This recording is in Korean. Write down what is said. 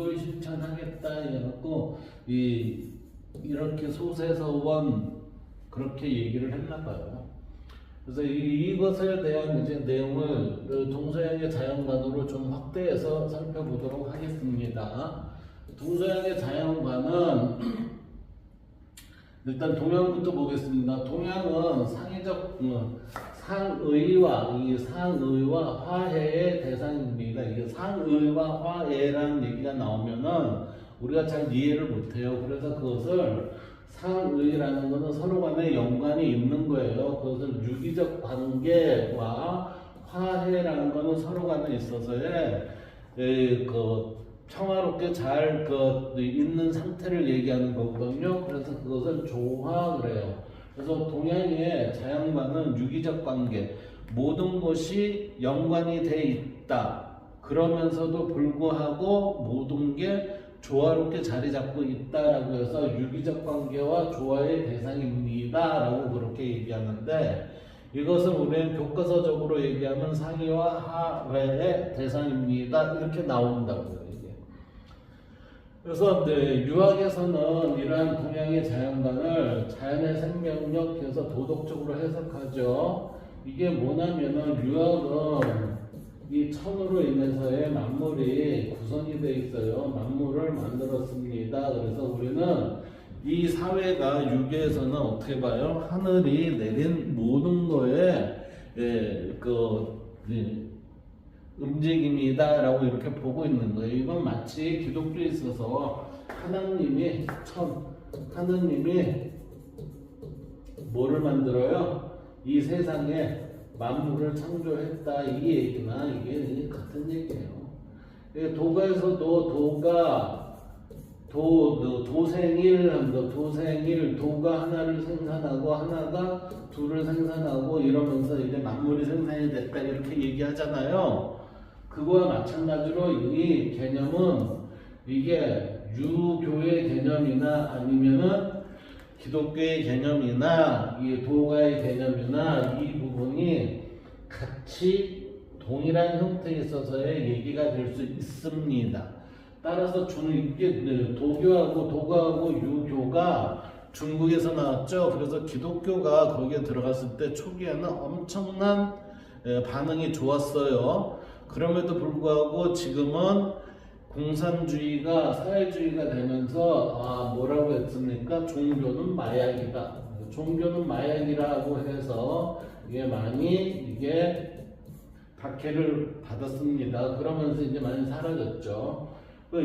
그걸 실천하겠다 해갖고 이 이렇게 소세서원 그렇게 얘기를 했나 봐요. 그래서 이, 이것에 대한 이제 내용을 그 동서양의 자연관으로 좀 확대해서 살펴보도록 하겠습니다. 동서양의 자연관은 일단 동양부터 보겠습니다. 동양은 상의적 어, 상의와 이 상의와 화해의 대상입니다. 이게 상의와 화해라는 얘기가 나오면은 우리가 잘 이해를 못해요. 그래서 그것을 상의라는 것은 서로 간에 연관이 있는 거예요. 그것을 유기적 관계와 화해라는 것은 서로 간에 있어서의 에, 그 평화롭게 잘 그 있는 상태를 얘기하는 거거든요. 그래서 그것을 조화 그래요. 그래서 동양의 자연과는 유기적 관계, 모든 것이 연관이 돼 있다. 그러면서도 불구하고 모든 게 조화롭게 자리 잡고 있다라고 해서 유기적 관계와 조화의 대상입니다라고 그렇게 얘기하는데 이것을 우리는 교과서적으로 얘기하면 상의와 하회의 대상입니다 이렇게 나온다고요. 그래서 이제 유학에서는 이러한 동양의 자연관을 자연의 생명력에서 도덕적으로 해석하죠. 이게 뭐냐면은 유학은 이 천으로 인해서의 만물이 구성이 돼 있어요. 만물을 만들었습니다. 그래서 우리는 이 사회가 유교에서는 어떻게 봐요? 하늘이 내린 모든 거에 예, 그 예, 움직임이다라고 이렇게 보고 있는 거예요. 이건 마치 기독교에 있어서 하나님이 천 하나님이 뭐를 만들어요? 이 세상에 만물을 창조했다 이 얘기나 이게 같은 얘기예요. 예, 도가에서도 도가 도, 도 도생일 한다 도생일 도가 하나를 생산하고 하나가 둘을 생산하고 이러면서 이제 만물이 생산이 됐다 이렇게 얘기하잖아요. 그거와 마찬가지로 이 개념은 이게 유교의 개념이나 아니면은 기독교의 개념이나 이 도가의 개념이나 이 부분이 같이 동일한 형태에 있어서의 얘기가 될 수 있습니다. 따라서 중 이게 네, 도교하고 도가하고 유교가 중국에서 나왔죠. 그래서 기독교가 거기에 들어갔을 때 초기에는 엄청난 에, 반응이 좋았어요. 그럼에도 불구하고 지금은 공산주의가 사회주의가 되면서 아 뭐라고 했습니까? 종교는 마약이다. 종교는 마약이라고 해서 이게 많이 이게 박해를 받았습니다. 그러면서 이제 많이 사라졌죠. 그